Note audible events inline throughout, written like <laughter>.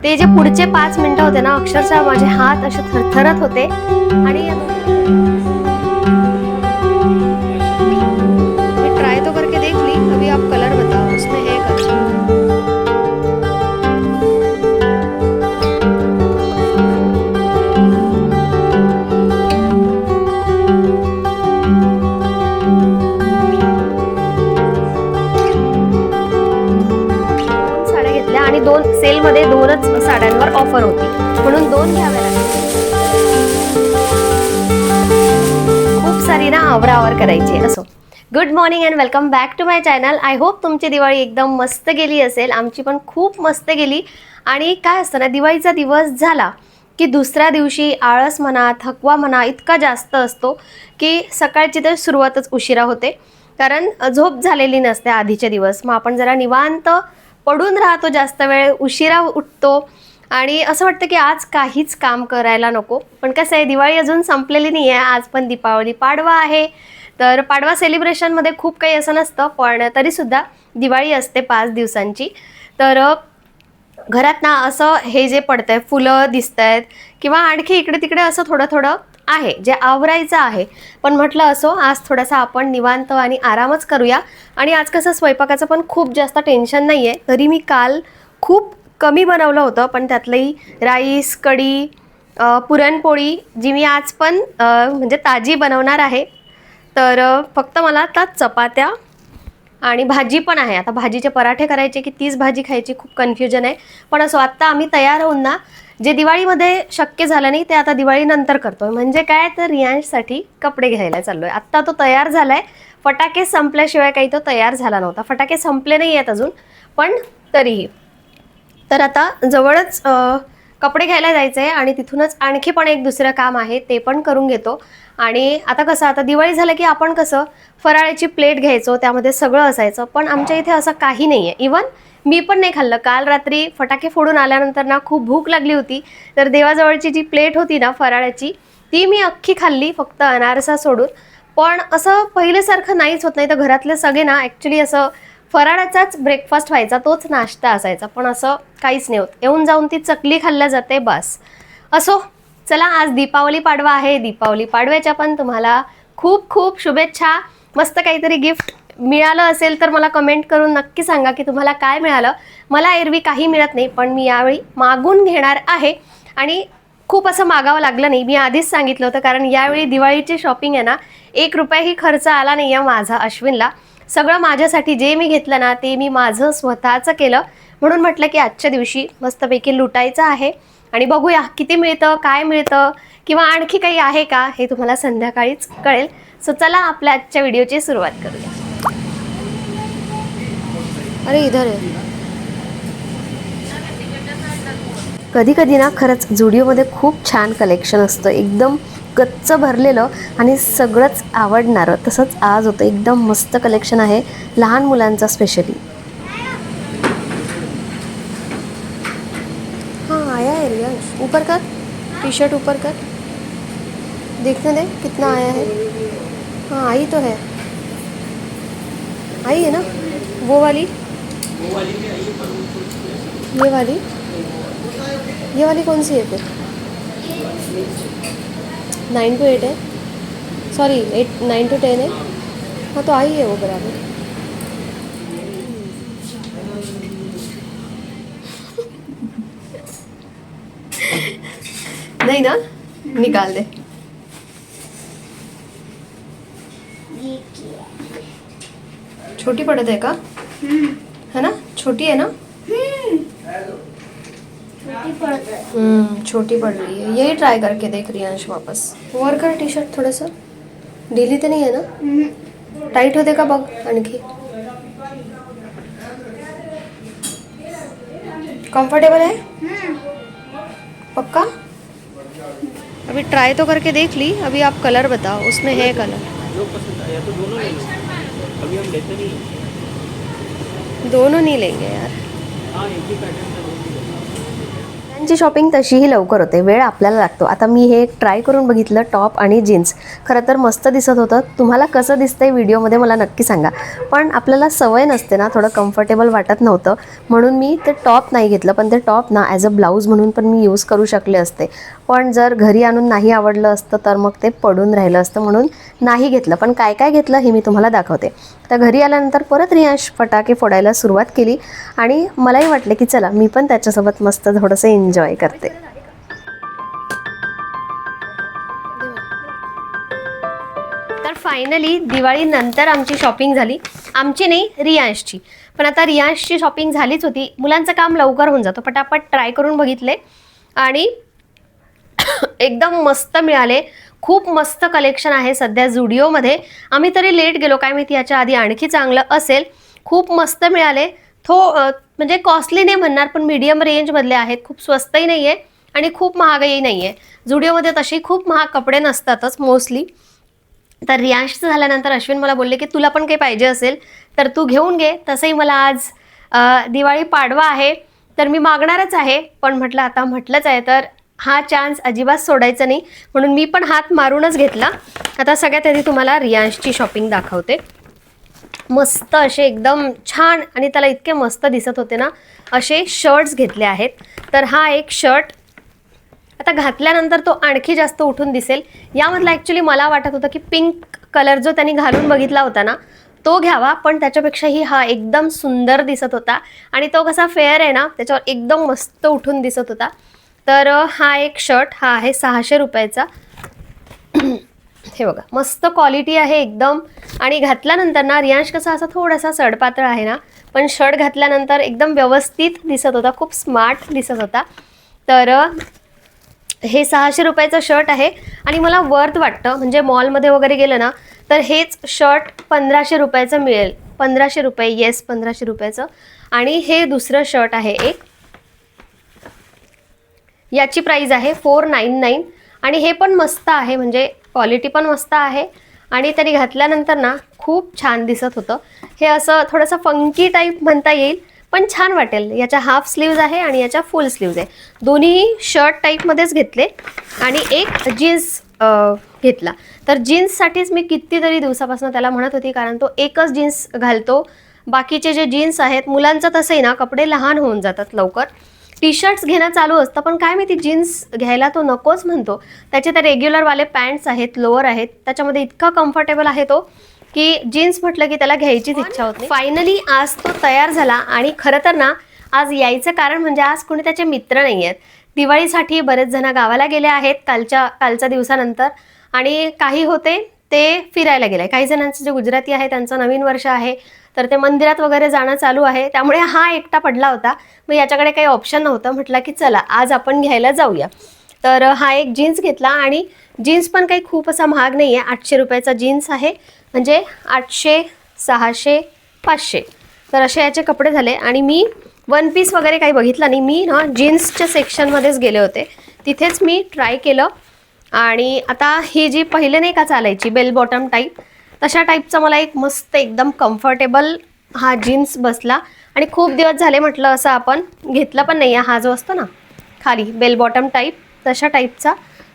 ते जे पुढचे पाच मिनिटं होते ना अक्षरशः माझे हात असे थरथरत होते. आणि मी ट्राय तो करके देख ली. अभी आप कलर बताओ उसमें है कलर? साड्या घेतल्या आणि दोन सेलमध्ये दोनच साड्यांवर ऑफर होती. म्हणून दोन घ्याव्या लागल्या खूप सारी ना आवरावर करायची असो. Good morning and welcome back to my channel I hope तुमची दिवाळी एकदम मस्त गेली असेल. आमची पण खूप मस्त गेली. आणि काय असतं ना दिवाळीचा दिवस झाला की दुसऱ्या दिवशी आळस म्हणा थकवा म्हणा इतका जास्त असतो की सकाळची तर सुरुवातच उशिरा होते. कारण झोप झालेली नसते आधीचे दिवस. मग आपण जरा निवांत पडून राहतो जास्त वेळ उशिरा उठतो. आणि असं वाटतं की आज काहीच काम करायला नको. पण कसं आहे दिवाळी अजून संपलेली नाही आहे आज पण दीपावली पाडवा आहे. तर पाडवा सेलिब्रेशनमध्ये खूप काही असं नसतं पण तरीसुद्धा दिवाळी असते पाच दिवसांची. तर घरात ना असं हे जे पडतंय फुलं दिसत आहेत किंवा आणखी इकडे तिकडे असं थोडं थोडं आहे जे आवरायचं आहे. पण म्हटलं असो आज थोडासा आपण निवांत आणि आरामच करूया. आणि आज कसं स्वयंपाकाचं पण खूप जास्त टेन्शन नाही आहे तरी मी काल खूप कमी बनवलं होतं पण त्यातलंही राईस कढी पुरणपोळी जी मी आज पण म्हणजे ताजी बनवणार आहे. तर फक्त मला आता चपात्या आणि भाजी पण आहे. आता भाजीचे पराठे करायचे की तीच भाजी खायची खूप कन्फ्युजन आहे. पण असो आत्ता आम्ही तयार होऊन ना जे दिवाळीमध्ये शक्य झालं नाही ते आता दिवाळीनंतर करतो. म्हणजे काय तर रियांशसाठी कपडे घ्यायला चाललो आहे आत्ता तो तयार झाला आहे फटाके संपल्याशिवाय काही तो तयार झाला नव्हता. फटाके संपले नाही आहेत अजून पण तरीही. तर आता जवळच कपडे घ्यायला जायचं आहे आणि तिथूनच आणखी पण एक दुसरं काम आहे ते पण करून घेतो. आणि आता कसं आता दिवाळी झालं की आपण कसं फराळाची प्लेट घ्यायचो त्यामध्ये सगळं असायचं पण आमच्या इथे असं काही नाही आहे इवन मी पण नाही खाल्लं. काल रात्री फटाके फोडून आल्यानंतर ना खूप भूक लागली होती. तर देवाजवळची जी प्लेट होती ना फराळाची ती मी अख्खी खाल्ली फक्त अनारसा सोडून. पण असं पहिल्यासारखं नाहीच होत नाही तर घरातले सगळे ना ॲक्च्युली असं फराळाचाच ब्रेकफास्ट व्हायचा तोच नाश्ता असायचा. पण असं काहीच नाही होत. येऊन जाऊन ती चकली खाल्ल्या जाते बस. असो चला आज दीपावली पाडवा आहे. दीपावली पाडव्याच्या पण तुम्हाला खूप खूप शुभेच्छा. मस्त काहीतरी गिफ्ट मिळालं असेल तर मला कमेंट करून नक्की सांगा की तुम्हाला काय मिळालं. मला एरवी काही मिळत नाही पण मी यावेळी मागून घेणार आहे. आणि खूप असं मागावं लागलं नाही. मी आधीच सांगितलं होतं कारण यावेळी दिवाळीची शॉपिंग आहे ना एक रुपयाही खर्च आला नाही आहे माझा अश्विनला. सगळं माझ्यासाठी जे मी घेतलं ना ते मी माझं स्वतःचं केलं. म्हणून म्हटलं की आजच्या दिवशी मस्तपैकी लुटायचं आहे. आणि बघूया किती मिळतं काय मिळतं किंवा आणखी काही आहे का हे तुम्हाला संध्याकाळीच कळेल. सो चला आपल्या आजच्या व्हिडिओची सुरुवात करूया. अरे इधर आहे कधी कधी ना खरंच जुडिओमध्ये खूप छान कलेक्शन असतं. एकदम गच्च भरलेलं आणि सगळंच आवडणारं. तसंच आज होतं एकदम मस्त कलेक्शन आहे लहान मुलांचा स्पेशली हाँ आया है रियांश ऊपर कर. टी शर्ट ऊपर कर. देखने दे कितना आया है. हाँ आई तो है. आई है ना? वो वाली? ये वाली? ये वाली कौन सी है फिर? नाइन टू एट है। Sorry eight nine two ten है। हाँ तो आई है वो बराबर। नहीं ना? निकाल दे। छोटी पड़त है का? है ना? छोटी है ना? हम्म छोटी पड़ रही है। यही ट्राई करके देख रियांश वापस। वर कर टी शर्ट थोडंसं। ढिली तर नाही आहे ना? टाईट होते का बघ आणखी। कंफर्टेबल है? पक्का? अभी ट्राई तो करके देख ली। अभी आप कलर बताओ उसमें है कलर जो पसंद आया तो दोनों ले अभी हम लेते नहीं दोनों नहीं लेंगे यार। हाँ एक ही पैटर्न ही हैं। मुलांची शॉपिंग तशीही लवकर होते. वेळ आपल्याला लागतो. आता मी हे ट्राय करून बघितलं टॉप आणि जीन्स खरं तर मस्त दिसत होतं. तुम्हाला कसं दिसतंय व्हिडिओमध्ये मला नक्की सांगा. पण आपल्याला सवय नसते ना थोडं कम्फर्टेबल वाटत नव्हतं. म्हणून मी ते टॉप नाही घेतलं. पण ते टॉप ना ॲज अ ब्लाऊज म्हणून पण मी यूज करू शकले असते. पण जर घरी आणून नाही आवडलं असतं तर मग ते पडून राहिलं असतं म्हणून नाही घेतलं. पण काय काय घेतलं हे मी तुम्हाला दाखवते. तर घरी आल्यानंतर परत रियांश फटाके फोडायला सुरुवात केली. आणि मलाही वाटले की चला मी पण त्याच्यासोबत मस्त थोडंसं एन्जॉय करते. तर फायनली दिवाळीनंतर आमची शॉपिंग झाली. आमची नाही रियांशची. पण आता रियांशची शॉपिंग झालीच होती. मुलांचं काम लवकर होऊन जातं. पटापट ट्राय करून बघितले. आणि <coughs> एकदम मस्त मिळाले. खूप मस्त कलेक्शन आहे सध्या जुडिओमध्ये आम्ही तरी लेट गेलो. काय माहिती याच्या आधी आणखी चांगलं असेल. खूप मस्त मिळाले. थो म्हणजे कॉस्टली नाही म्हणणार पण मीडियम रेंजमधले आहेत. खूप स्वस्तही नाही आहे आणि खूप महागही नाही आहे जुडिओमध्ये तशी खूप महाग कपडे नसतातच मोस्टली तर रियांशचं झाल्यानंतर अश्विन मला बोलले की तुला पण काही पाहिजे असेल तर तू घेऊन घे. तसंही मला आज दिवाळी पाडवा आहे तर मी मागणारच आहे. पण म्हटलं आता म्हटलंच आहे तर हा चान्स अजिबात सोडायचा नाही. म्हणून मी पण हात मारूनच घेतला. आता सगळ्यात आधी तुम्हाला रियांशची शॉपिंग दाखवते. मस्त असे एकदम छान आणि त्याला इतके मस्त दिसत होते ना असे शर्ट्स घेतले आहेत. तर हा एक शर्ट आता घातल्यानंतर तो आणखी जास्त उठून दिसेल. यामधला ॲक्च्युली मला वाटत होतं की पिंक कलर जो त्यांनी घालून बघितला होता ना तो घ्यावा पण त्याच्यापेक्षाही हा एकदम सुंदर दिसत होता. आणि तो कसा फेअर आहे ना त्याच्यावर एकदम मस्त उठून दिसत होता. तर हा एक शर्ट हा आहे सहाशे रुपयाचा. <clears throat> हे बघा मस्त क्वालिटी आहे एकदम. आणि घातल्यानंतर ना रियांश कसा असा थोडासा सडपातळ आहे ना पण शर्ट घातल्यानंतर एकदम व्यवस्थित दिसत होता खूप स्मार्ट दिसत होता. तर हे सहाशे रुपयाचं शर्ट आहे आणि मला वर्थ वाटतं म्हणजे मॉलमध्ये वगैरे गेलं ना तर हेच शर्ट पंधराशे रुपयाचं मिळेल. पंधराशे रुपये येस पंधराशे रुपयाचं. आणि हे दुसरं शर्ट आहे एक. याची प्राईज आहे फोर नाईन नाईन आणि हे पण मस्त आहे म्हणजे क्वालिटी पण मस्त आहे. आणि त्यांनी घातल्यानंतर ना खूप छान दिसत होतं. हे असं थोडंसं फंकी टाईप म्हणता येईल पण छान वाटेल. याच्या हाफ स्लीव्ज आहे आणि याच्या फुल स्लीव्ज आहे. दोन्ही शर्ट टाईपमध्येच घेतले आणि एक जीन्स घेतला. तर जीन्ससाठीच मी कितीतरी दिवसापासून त्याला म्हणत होती कारण तो एकच जीन्स घालतो. बाकीचे जे जीन्स आहेत मुलांचं तसंही ना कपडे लहान होऊन जातात लवकर. टी शर्ट्स घेणं चालू असतं पण काय माहिती जीन्स घ्यायला तो नकोच म्हणतो. त्याचे तर रेग्युलरवाले पॅन्ट्स आहेत लोअर आहेत त्याच्यामध्ये इतका कम्फर्टेबल आहे तो की जीन्स म्हटलं की त्याला घ्यायचीच इच्छा होती फायनली आज तो तयार झाला आणि खरं तर ना आज यायचं कारण म्हणजे आज कोणी त्याचे मित्र नाही आहेत. दिवाळीसाठी बरेच जण गावाला गेले आहेत कालच्या कालच्या दिवसानंतर. आणि काही होते ते फिरायला गेले. काही जणांचे जे गुजराती आहे त्यांचं नवीन वर्ष आहे तर ते मंदिरात वगैरे जाणं चालू आहे. त्यामुळे हा एकटा पडला होता. मग याच्याकडे काही ऑप्शन नव्हतं. म्हटलं की चला आज आपण घ्यायला जाऊया. तर हा एक जीन्स घेतला आणि जीन्स पण काही खूप असा महाग नाही आहे आठशे रुपयाचा जीन्स आहे. म्हणजे आठशे सहाशे पाचशे. तर असे याचे कपडे झाले. आणि मी वन पीस वगैरे काही बघितलं नाही. मी ना जीन्सच्या सेक्शनमध्येच गेले होते. तिथेच मी ट्राय केलं. आणि आता ही जी पहिले नाही का चालायची बेल बॉटम टाईप तशा टाईपचा मला एक मस्त एकदम कम्फर्टेबल हा जीन्स बसला. आणि खूप दिवस झाले म्हटलं असं आपण घेतला पण नाही आहे. हा जो असतो ना खाली बेल बॉटम टाईप तशा टाईपचा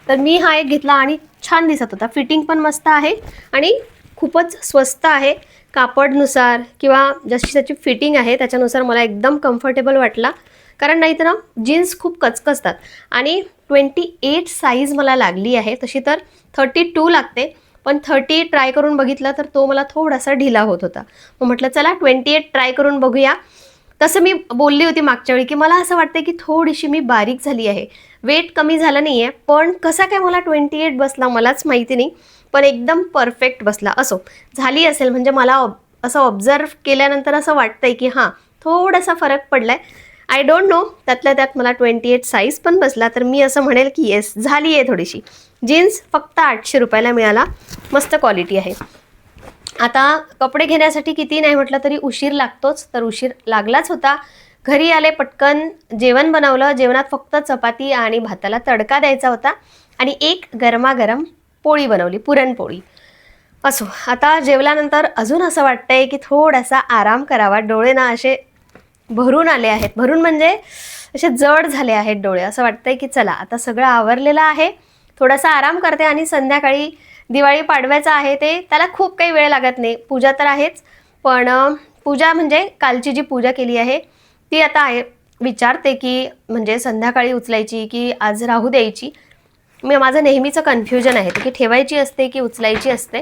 तर मी हा एक घेतला आणि छान दिसत होता. फिटिंग पण मस्त आहे आणि खूपच स्वस्त आहे. कापडनुसार किंवा जशी त्याची फिटिंग आहे त्याच्यानुसार मला एकदम कम्फर्टेबल वाटला. कारण नाही तर ना जीन्स खूप कचकचतात. आणि ट्वेंटी एट साईज मला लागली आहे तशी तर थर्टी टू लागते. पण थर्टी ट्राय करून बघितला तर तो मला थोडासा ढिला होत होता. मग म्हटलं चला ट्वेंटी एट ट्राय करून बघूया. तसं मी बोलली होती मागच्या वेळी की मला असं वाटतं की थोडीशी मी बारीक झाली आहे. वेट कमी झालं नाही आहे पण कसा काय मला ट्वेंटी एट बसला मलाच माहिती नाही पण एकदम परफेक्ट बसला. असो झाली असेल म्हणजे मला असं ऑब्झर्व केल्यानंतर असं वाटतंय की हां थोडासा फरक पडलाय. आय डोंट नो त्यातल्या त्यात मला ट्वेंटी एट साईज पण बसला. तर मी असं म्हणेल की येस झाली आहे थोडीशी. जीन्स फक्त आठशे रुपयाला मिळाला. मस्त क्वालिटी आहे. आता कपडे घेण्यासाठी किती नाही म्हटलं तरी उशीर लागतोच. तर उशीर लागलाच होता. घरी आले पटकन जेवण बनवलं. जेवणात फक्त चपाती आणि भाताला तडका द्यायचा होता. आणि एक गरमागरम पोळी बनवली पुरणपोळी. असो आता जेवल्यानंतर अजून असं वाटतंय की थोडासा आराम करावा. डोळे ना असे भरून आले आहेत. भरून म्हणजे असे जड झाले आहेत डोळे. असं वाटतंय की चला आता सगळं आवरलेलं आहे. थोडासा आराम करते आणि संध्याकाळी दिवाळी पाडव्याचं आहे ते. त्याला खूप काही वेळ लागत नाही. पूजा तर आहेच. पण पूजा म्हणजे कालची जी पूजा केली आहे ती आता आहे. विचारते की म्हणजे संध्याकाळी उचलायची की आज राहू द्यायची? मी माझं नेहमीचं कन्फ्युजन आहे. की ठेवायची असते की उचलायची असते?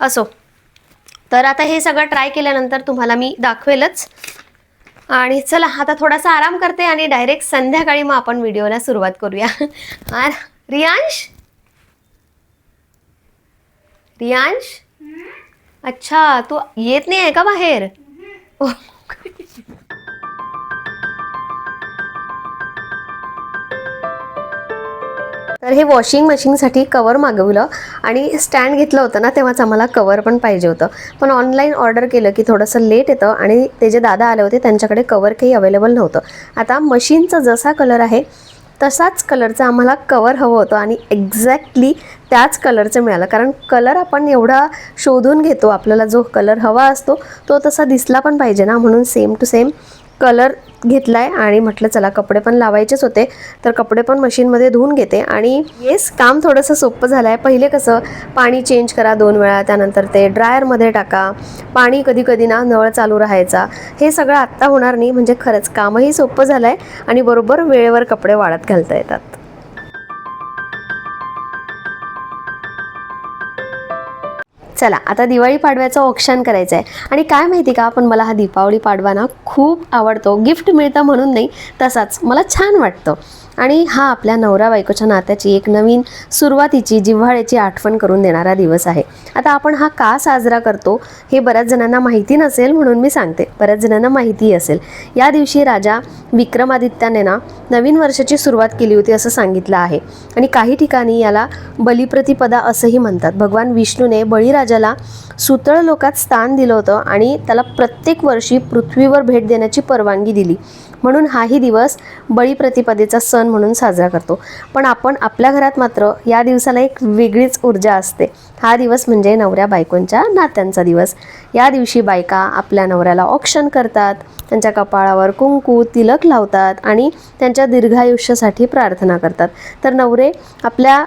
असो. तर आता हे सगळं ट्राय केल्यानंतर तुम्हाला मी दाखवेलच. आणि चला आता थोडासा आराम करते आणि डायरेक्ट संध्याकाळी मग आपण व्हिडिओला सुरुवात करूया. रियांश? रियांश? अच्छा तू येत नाही आहे का बाहेर? तर हे वॉशिंग मशीनसाठी कवर मागवलं आणि स्टँड घेतलं होतं ना तेव्हाच आम्हाला कवर पण पाहिजे होतं. पण ऑनलाईन ऑर्डर केलं की थोडंसं लेट येतं आणि ते जे दादा आले होते त्यांच्याकडे कवर काही अवेलेबल नव्हतं. आता मशीनचा जसा कलर आहे तसाच कलरचं आम्हाला कवर हवं होतं आणि एक्झॅक्टली त्याच कलरचं मिळालं. कारण कलर आपण एवढा शोधून घेतो आपल्याला जो कलर हवा असतो तो तसा दिसला पण पाहिजे ना म्हणून सेम टू सेम कलर घेतलाय आणि म्हटलं चला कपडे पण लावायचेच होते. तर कपडे पण मशीनमध्ये धुवून घेते आणि येस काम थोडंसं सोपं झालं आहे पहिले कसं पाणी चेंज करा दोन वेळा त्यानंतर ते ड्रायरमध्ये टाका. पाणी कधी कधी ना नळ चालू राहायचा. हे सगळं आत्ता होणार नाही म्हणजे खरंच कामही सोपं झालं आहे आणि बरोबर वेळेवर कपडे वाळत घालता येतात. चला आता दिवाळी पाडव्याचं ऑप्शन करायचं आहे आणि काय माहिती का पण मला हा दीपावली पाडवा ना खूप आवडतो. गिफ्ट मिळतं म्हणून नाही तसाच. मला छान वाटतं. आणि हा आपल्या नवरा बायकोच्या नात्याची एक नवीन सुरुवातीची जिव्हाळ्याची आठवण करून देणारा दिवस आहे. आता आपण हा का साजरा करतो हे बऱ्याच जणांना माहिती नसेल म्हणून मी सांगते. बऱ्याच जणांना माहिती असेल. या दिवशी राजा विक्रमादित्याने ना नवीन वर्षाची सुरुवात केली होती असं सांगितलं आहे. आणि काही ठिकाणी याला बलिप्रतिपदा असंही म्हणतात. भगवान विष्णूने बळीराजाला सुतळ लोकात स्थान दिलं होतं आणि त्याला प्रत्येक वर्षी पृथ्वीवर भेट देण्याची परवानगी दिली. म्हणून हाही दिवस बळीप्रतिपदेचा सण म्हणून साजरा करतो. पण आपण आपल्या घरात मात्र या दिवसाला एक वेगळीच ऊर्जा असते. हा दिवस म्हणजे नवऱ्या बायकोंच्या नात्यांचा दिवस. या दिवशी बायका आपल्या नवऱ्याला ऑप्शन करतात त्यांच्या कपाळावर कुंकू तिलक लावतात आणि त्यांच्या दीर्घायुष्यासाठी प्रार्थना करतात. तर नवरे आपल्या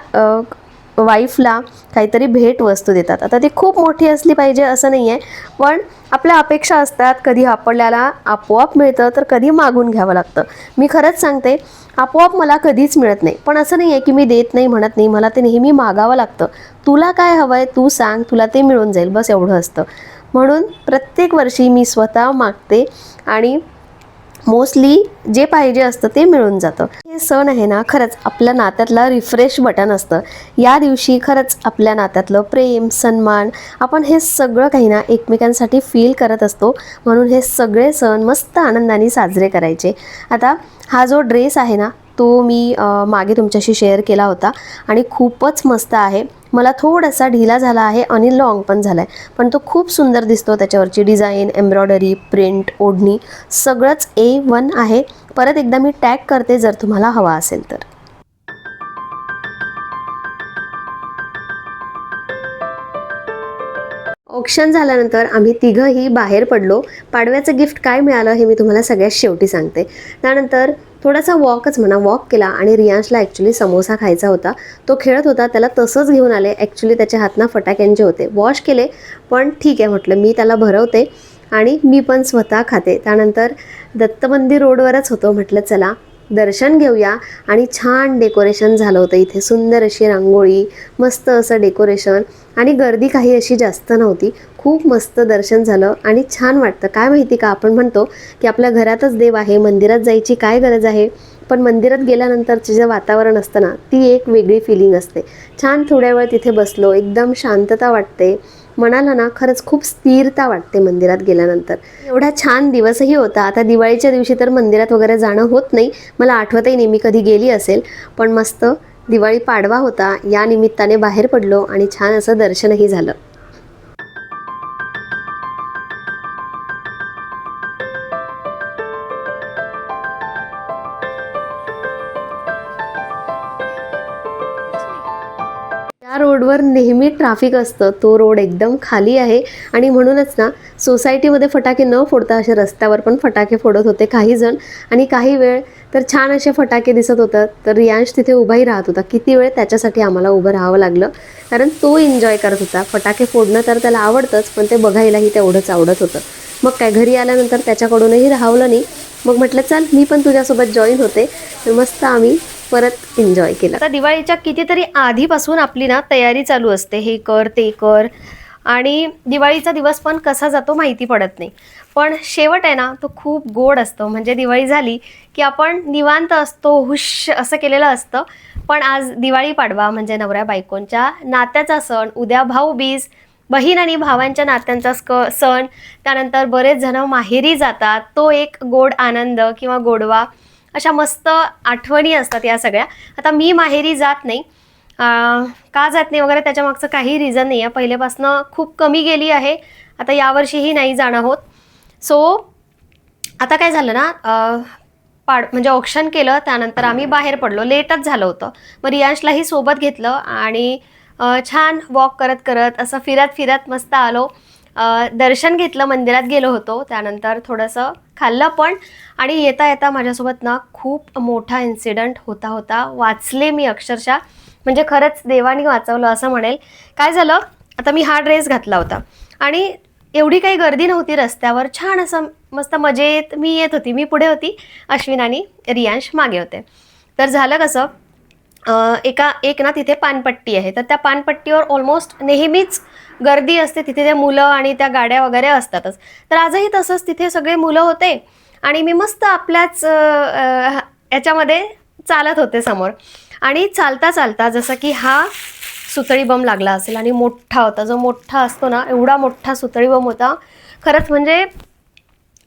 वाईफला काहीतरी भेट वस्तू देतात. आता ती खूप मोठी असली पाहिजे असं नाही आहे पण आपल्या अपेक्षा असतात कधी आपल्याला आपोआप मिळतं तर कधी मागून घ्यावं लागतं. मी खरंच सांगते आपोआप मला कधीच मिळत नाही. पण असं नाही आहे की मी देत नाही म्हणत नाही मला ते नेहमी मागावं लागतं. तुला काय हवं आहे तू सांग तुला ते मिळून जाईल बस एवढं असतं. म्हणून प्रत्येक वर्षी मी स्वतः मागते आणि मोस्टली जे पाहिजे असतं ते मिळून जातं. हे सण आहे ना खरंच आपल्या नात्यातला रिफ्रेश बटन असतं. या दिवशी खरंच आपल्या नात्यातलं प्रेम सन्मान आपण हे सगळं काही ना एकमेकांसाठी फील करत असतो. म्हणून हे सगळे सण मस्त आनंदाने साजरे करायचे. आता हा जो ड्रेस आहे ना तो मी मागे तुमच्याशी शेअर केला होता आणि खूपच मस्त आहे. मला थोडासा ढिला झाला आहे आणि लॉंग पण झाला आहे पण तो खूप सुंदर दिसतो त्याच्यावरची डिझाईन एम्ब्रॉयडरी प्रिंट ओढणी सगळंच ए वन आहे. परत एकदा मी टॅग करते जर तुम्हाला हवा असेल तर. ऑप्शन झाल्यानंतर आम्ही तिघंही बाहेर पडलो. पाडव्याचं गिफ्ट काय मिळालं हे मी तुम्हाला सगळ्यात शेवटी सांगते. त्यानंतर थोडासा वॉकच म्हणा वॉक केला आणि रियांशला ॲक्च्युली समोसा खायचा होता. तो खेळत होता त्याला तसंच घेऊन आले. ॲक्च्युली त्याच्या हातनं फटाक्यांचे होते. वॉश केले पण ठीक आहे म्हटलं मी त्याला भरवते आणि मी पण स्वतः खाते. त्यानंतर दत्तमंदिर रोडवरच होतो म्हटलं चला. दर्शन घेऊया. आणि छान डेकोरेशन झालं होतं इथे. सुंदर अशी रांगोळी मस्त असं डेकोरेशन आणि गर्दी काही अशी जास्त नव्हती. खूप मस्त दर्शन झालं आणि छान वाटतं. काय माहिती का आपण म्हणतो की आपल्या घरातच देव आहे मंदिरात जायची काय गरज आहे? पण मंदिरात गेल्यानंतरचे जे वातावरण असतं ना ती एक वेगळी फिलिंग असते. छान थोड्या वेळ तिथे बसलो एकदम शांतता वाटते. मनाला ना खरंच खूप स्थिरता वाटते मंदिरात गेल्यानंतर. एवढा छान दिवसही होता. आता दिवाळीच्या दिवशी तर मंदिरात वगैरे जाणं होत नाही. मला आठवतही नाही मी कधी गेली असेल. पण मस्त दिवाळी पाडवा होता. या निमित्ताने बाहेर पडलो आणि छान असं दर्शनही झालं. नेहमी ट्राफिक असतं तो रोड एकदम खाली आहे. आणि म्हणूनच ना सोसायटीमध्ये फटाके न फोडता असे रस्त्यावर पण फटाके फोडत होते काही जण. आणि काही वेळ तर छान असे फटाके दिसत होतात. तर रियांश तिथे उभाही राहत होता. किती वेळ त्याच्यासाठी आम्हाला उभं राहावं लागलं. कारण तो एन्जॉय करत होता. फटाके फोडणं तर त्याला आवडतंच पण ते बघायलाही तेवढंच आवडत होतं. मग काय घरी आल्यानंतर त्याच्याकडूनही राहवलं नाही. मग म्हटलं चल मी पण तुझ्यासोबत जॉईन होते. तर मस्त आम्ही परत एन्जॉय केलं. आता दिवाळीच्या कितीतरी आधीपासून आपली ना तयारी चालू असते. हे कर ते कर. आणि दिवाळीचा दिवस पण कसा जातो माहिती पडत नाही. पण शेवट आहे ना तो खूप गोड असतो. म्हणजे दिवाळी झाली की आपण निवांत असतो हुश असं केलेलं असतं. पण आज दिवाळी पाडवा म्हणजे नवऱ्या बायकोंच्या नात्याचा सण उद्या भाऊबीज बहीण आणि भावांच्या नात्यांचा स्क सण त्यानंतर बरेच जण माहेरी जातात. तो एक गोड आनंद किंवा गोडवा अशा मस्त आठवणी असतात या सगळ्या. आता मी माहेरी जात नाही. का जात नाही वगैरे त्याच्या मागचं काही रिझन नाही आहे पहिल्यापासून खूप कमी गेली आहे. आता यावर्षीही नाही जाणं होत. सो आता काय झालं ना पाड म्हणजे ऑप्शन केलं त्यानंतर आम्ही बाहेर पडलो. लेटच झालं होतं. मग रियांशलाही सोबत घेतलं आणि छान वॉक करत करत असं फिरत फिरत मस्त आलो. दर्शन घेतलं मंदिरात गेलो होतो. त्यानंतर थोडंसं खाल्लं पण आणि येता येता माझ्यासोबत ना खूप मोठा इन्सिडंट होता होता. वाचले मी अक्षरशः. म्हणजे खरंच देवाने वाचवलं असं म्हणेल. काय झालं? आता मी हा ड्रेस घातला होता. आणि एवढी काही गर्दी नव्हती रस्त्यावर. छान असं मस्त मजेत मी येत होती. मी पुढे होती. अश्विन आणि रियांश मागे होते. तर झालं कसं? एका एक ना तिथे पानपट्टी आहे. तर त्या पानपट्टीवर ऑलमोस्ट नेहमीच गर्दी असते. तिथे ते मुलं आणि त्या गाड्या वगैरे असतातच. तर आजही तसंच तिथे सगळे मुलं होते आणि मी मस्त आपल्याच याच्यामध्ये चालत होते समोर. आणि चालता चालता जसं की हा सुतळी बम लागला असेल आणि मोठा होता. जो मोठा असतो ना एवढा मोठा सुतळी बम होता. खरंच म्हणजे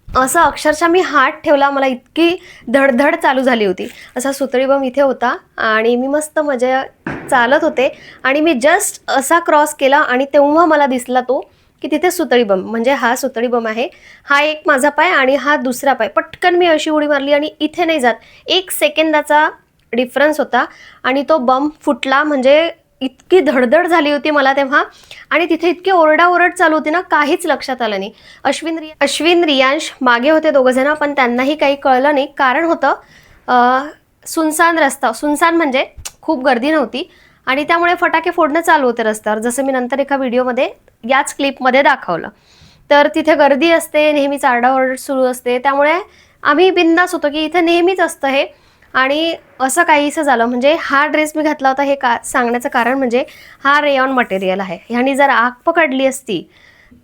असं अक्षरशः मी हात ठेवला मला इतकी धडधड चालू झाली होती. असा सुतळी बम इथे होता आणि मी मस्त मजा चालत होते आणि मी जस्ट असा क्रॉस केला आणि तेव्हा मला दिसला तो की तिथे सुतळी बम म्हणजे हा सुतळी बम आहे. हा एक माझा पाय आणि हा दुसरा पाय. पटकन मी अशी उडी मारली आणि इथे नाही जात. एक सेकंदाचा डिफरन्स होता आणि तो बम फुटला म्हणजे इतकी धडधड झाली होती मला तेव्हा. आणि तिथे इतकी ओरडाओरड चालू होती ना काहीच लक्षात आलं नाही. अश्विन रिया अश्विन रियांश मागे होते दोघंजणं पण त्यांनाही काही कळलं नाही. कारण होतं सुनसान रस्ता सुनसान म्हणजे खूप गर्दी नव्हती. आणि त्यामुळे फटाके फोडणं चालू होते रस्त्यावर जसं मी नंतर एका व्हिडिओमध्ये याच क्लिपमध्ये दाखवलं. तर तिथे गर्दी असते नेहमीच आरडाओरड सुरू असते. त्यामुळे आम्ही बिंदास होतो की इथे नेहमीच असतं हे. आणि असं काहीसं झालं म्हणजे हा ड्रेस मी घातला होता हे का सांगण्याचं कारण म्हणजे हा रेयॉन मटेरियल आहे. ह्यानी जर आग पकडली असती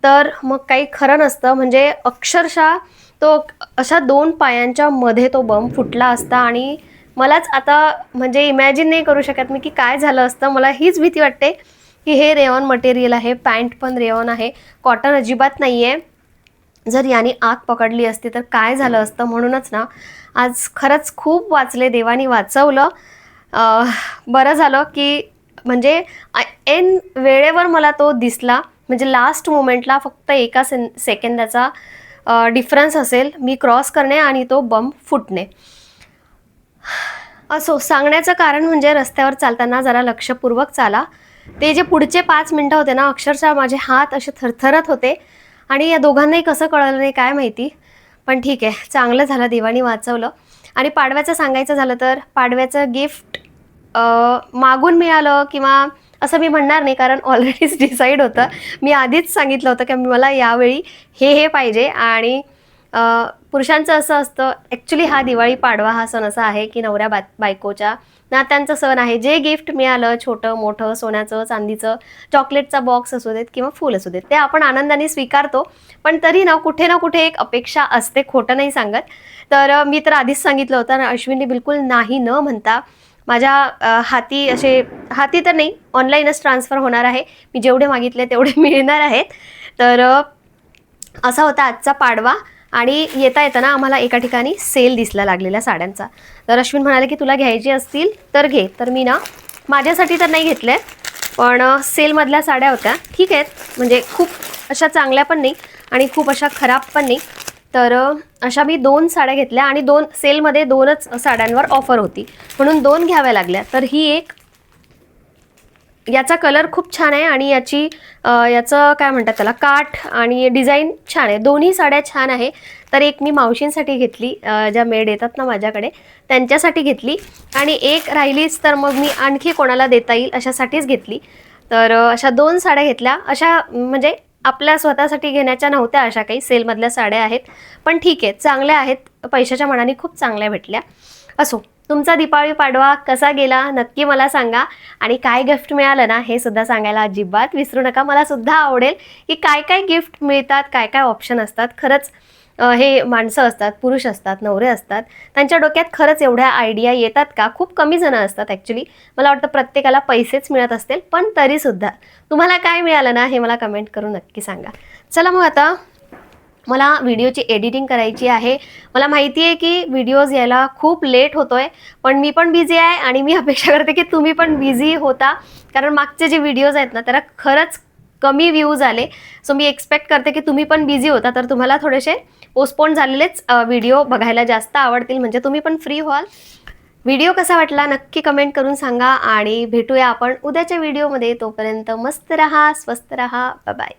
तर मग काही खरं नसतं. म्हणजे अक्षरशः तो अशा दोन पायांच्या मध्ये तो बम फुटला असता आणि मलाच आता म्हणजे इमॅजिन नाही करू शकत मी की काय झालं असतं. मला हीच भीती वाटते की हे रेऑन मटेरियल आहे पॅन्ट पण रेऑन आहे कॉटन अजिबात नाही आहे जर याने आग पकडली असती तर काय झालं असतं म्हणूनच ना आज खरंच खूप वाचले देवानी वाचवलं. बरं झालं की म्हणजे एन वेळेवर मला तो दिसला. म्हणजे लास्ट मोमेंटला फक्त एका से सेकंदाचा डिफरन्स असेल. मी क्रॉस करणे आणि तो बम फुटणे. असो सांगण्याचं कारण म्हणजे रस्त्यावर चालताना जरा लक्षपूर्वक चाला. ते जे पुढचे पाच मिनटं होते ना अक्षरशः माझे हात असे थरथरत होते. आणि या दोघांनाही कसं कळलं नाही काय माहिती. पण ठीक आहे चांगलं झालं दिवाणी वाचवलं. आणि पाडव्याचं सांगायचं झालं तर पाडव्याचं गिफ्ट मागून मिळालं किंवा असं मी म्हणणार नाही कारण ऑलरेडीच डिसाईड <laughs> होतं. मी आधीच सांगितलं होतं की मला यावेळी हे हे पाहिजे. आणि पुरुषांचं असं असतं ॲक्च्युली हा दिवाळी पाडवा हा सण असा आहे की नवऱ्या बा बायकोच्या नात्यांचा सण आहे. जे गिफ्ट मिळालं छोटं मोठं सोन्याचं चांदीचं चॉकलेटचा बॉक्स असू देत किंवा फूल असू देत ते आपण आनंदाने स्वीकारतो. पण तरी ना कुठे ना कुठे एक अपेक्षा असते खोटं नाही सांगत. तर मी तर आधीच सांगितलं होतं ना अश्विनी बिलकुल नाही न म्हणता माझ्या हाती असे हाती तर नाही ऑनलाईनच ट्रान्सफर होणार आहे. मी जेवढे मागितले तेवढे <laughs> मिळणार आहेत. तर असा होता आजचा पाडवा. आणि येता येताना आम्हाला एका ठिकाणी सेल दिसला लागलेल्या साड्यांचा. तर अश्विन म्हणाले की तुला घ्यायची असतील तर घे. तर मी ना माझ्यासाठी तर नाही घेतल्या पण सेलमधल्या साड्या होत्या. ठीक आहेत. म्हणजे खूप अशा चांगल्या पण नाही आणि खूप अशा खराब पण नाही. तर अशा मी दोन साड्या घेतल्या आणि दोन सेलमध्ये दोनच साड्यांवर ऑफर होती. म्हणून दोन घ्याव्या लागल्या. तर ही एक याचा कलर खूप छान आहे आणि याची याचं काय म्हणतात त्याला काठ आणि डिझाईन छान आहे. दोन्ही साड्या छान आहे. तर एक मी मावशींसाठी घेतली ज्या मेड येतात ना माझ्याकडे त्यांच्यासाठी घेतली. आणि एक राहिलीच तर मग मी आणखी कोणाला देता येईल अशासाठीच घेतली. तर अशा दोन साड्या घेतल्या. अशा म्हणजे आपल्या स्वतःसाठी घेण्याच्या नव्हत्या अशा काही सेलमधल्या साड्या आहेत. पण ठीक आहे चांगल्या आहेत. पैशाच्या मनाने खूप चांगल्या भेटल्या. असो. तुमचा दीपावली पाडवा कसा गेला नक्की मला सांगा. आणि काय गिफ्ट मिळालं ना हे सुद्धा सांगायला अजिबात विसरू नका. मला सुद्धा आवडेल की काय काय गिफ्ट मिळतात काय काय ऑप्शन असतात. खरंच हे माणसं असतात पुरुष असतात नवरे असतात. त्यांच्या डोक्यात खरंच एवढ्या आयडिया येतात का? खूप कमी जणं असतात ॲक्च्युली मला वाटतं प्रत्येकाला पैसेच मिळत असतील पण तरीसुद्धा तुम्हाला काय मिळालं ना हे मला कमेंट करून नक्की सांगा. चला मग आता मला व्हिडिओची एडिटिंग करायची आहे. मला माहिती आहे की व्हिडिओज यायला खूप लेट होतोय पण मी पण बिझी आहे आणि मी <laughs> अपेक्षा करते की तुम्ही पण बिझी होता. कारण मागचे जे व्हिडिओज आहेत ना त्याला खरंच कमी व्ह्यूज आले. सो मी एक्सपेक्ट करते की तुम्ही पण बिझी होता तर तुम्हाला थोडेसे पोस्टपोन झालेलेच व्हिडिओ बघायला जास्त आवडतील. म्हणजे तुम्ही पण फ्री व्हाल. व्हिडिओ कसा वाटला नक्की कमेंट करून सांगा आणि भेटूया आपण उद्याच्या व्हिडिओमध्ये तोपर्यंत मस्त रहा स्वस्त रहा. बाय